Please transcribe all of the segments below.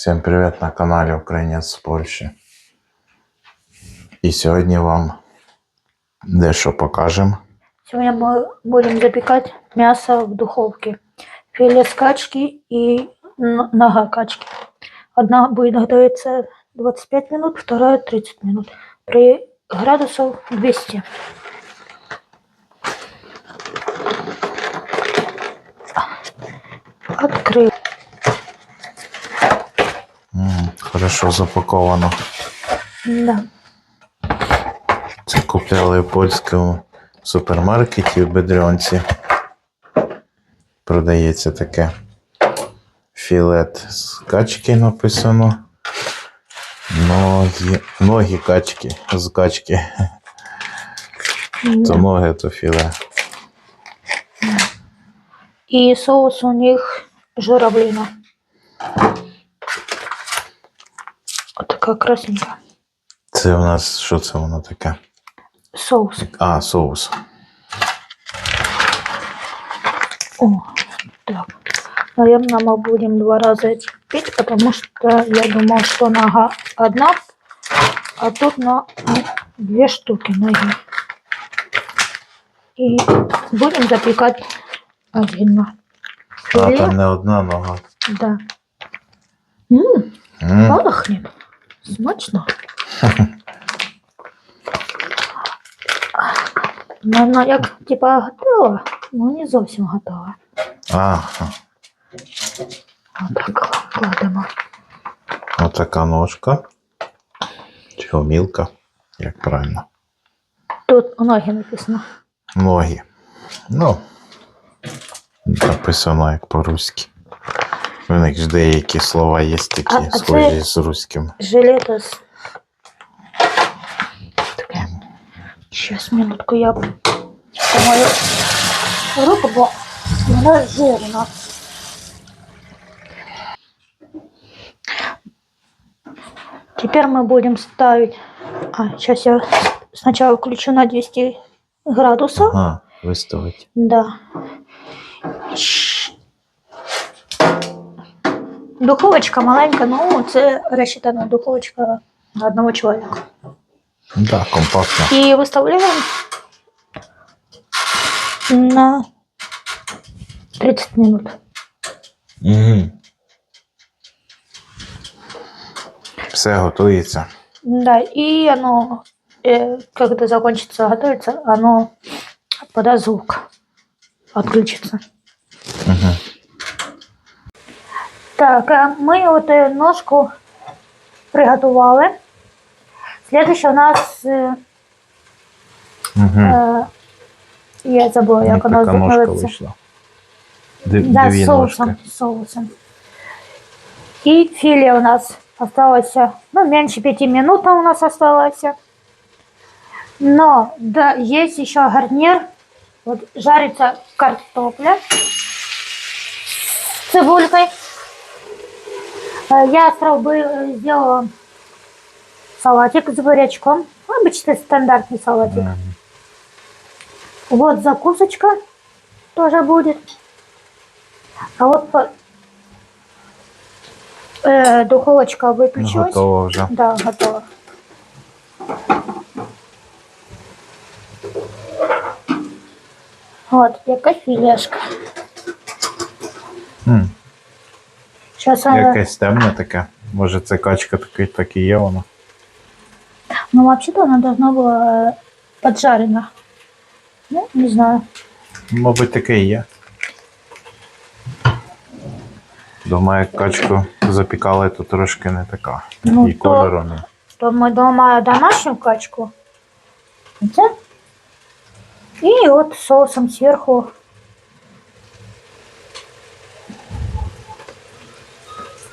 Всім привіт на каналі Українець з Польщі. І сьогодні вам дещо покажемо. Сегодня мы будем запекать мясо в духовке. Филе с качки и нога качки. Одна будет готовиться 25 минут, вторая 30 минут. При градусов 200. Открыл. М, Хорошо запаковано. Да. Це купляли в польському супермаркеті в Бедрьонці. Продається таке. Філет з качки написано. Ноги, ноги качки з качки. То ноги, то філе. И соус у них журавлина. Вот такая красненькая. Це у нас що це воно таке? Соус. А, соус. О, так. Наверное, мы будем два раза пить, потому что я думал, что нога одна, а тут на две штуки ноги. И будем запекать отдельно. А Филе, там не одна нога. да. М, М, пахнет. Смачно. Вона як типа готова, ну не зовсім готова. Ага. Отак кладемо. Отака ножка. Чи омілка, як правильно. Тут ноги написано. Ноги. Ну, написано як по-руськи. У них ж деякі слова є такі, А- а це- з руським. Жилета з. Таке. Щас минутку я помою руку, бо вона жирна. Теперь мы будем ставить... А, сейчас я сначала включу на 200 градусов. Ага, виставить. Да. Духовочка маленька, ну це розчитана духовочка на одного чоловіка. Ну Так, компактно. І виставляємо на 30 минут. Угу. Все готується. Да, и оно, э, когда закончится готовиться, оно подаст звук. Отключится. Угу. Так, ми от е, ножку приготували. Слідуще у нас Угу. е, я забула, як вона називається. Да, з соусом, соусом. И филе у нас осталось, ну, меньше пяти минут у нас осталось. Но да, есть еще гарнир. Вот жарится картопля с цибулькой. Э, Я сразу бы сделала салатик с бурячком. Обычный стандартный салатик. Мгм. Вот закусочка тоже будет. А вот по- э, духовочка выключилась. готово вже. Да, готово. Вот, яка філешка. Сейчас она... Якесь темне таке. Може це качка таки, так і є воно. Ну, вообще-то она должна была э, поджарена. Ну, не знаю. Мабуть, таке і є. Думаю, як качку запікали, то трошки не така. Ну, і то- кольором. і- То мы дома домашнюю качку. Это. И вот соусом сверху.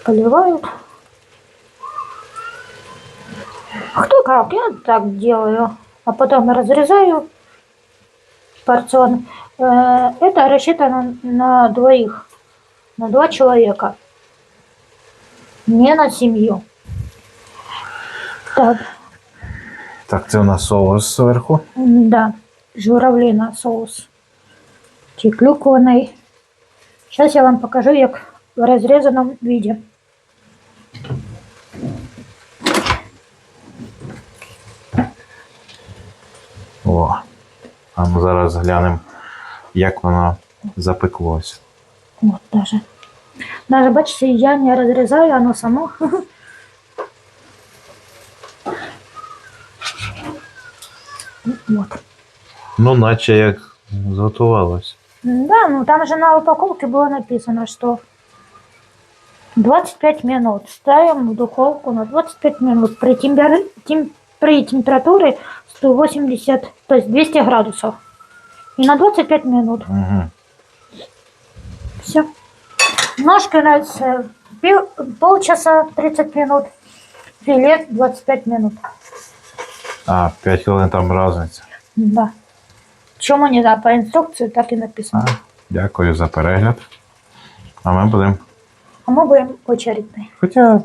Поливают. Кто как, я так делаю. А потом разрезаю порцион. Э, Это рассчитано на двоих. На два человека. Не на семью. Так. Так, це у нас соус зверху. Да, журавлина соус. Чи. Сейчас я вам покажу, як в разрезанном виде. А ми зараз глянемо, як воно запеклось. Вот даже. Даже, бачите, я не разрезаю, оно само. Вот. Ну, наче як зготувалось. Да, ну там же на упаковке было написано, что 25 минут. Ставим в духовку на 25 минут при, темпер... тем- при температуре 180, то есть 200 градусов. И на 25 минут. Угу. Все. Ножки на пил- полчаса 30 минут. Филе 25 минут. А, 5 хвилин там різниця. Да. Чому не да, по інструкції так і написано. А, дякую за перегляд. А ми будемо. А ми будемо по. Хоча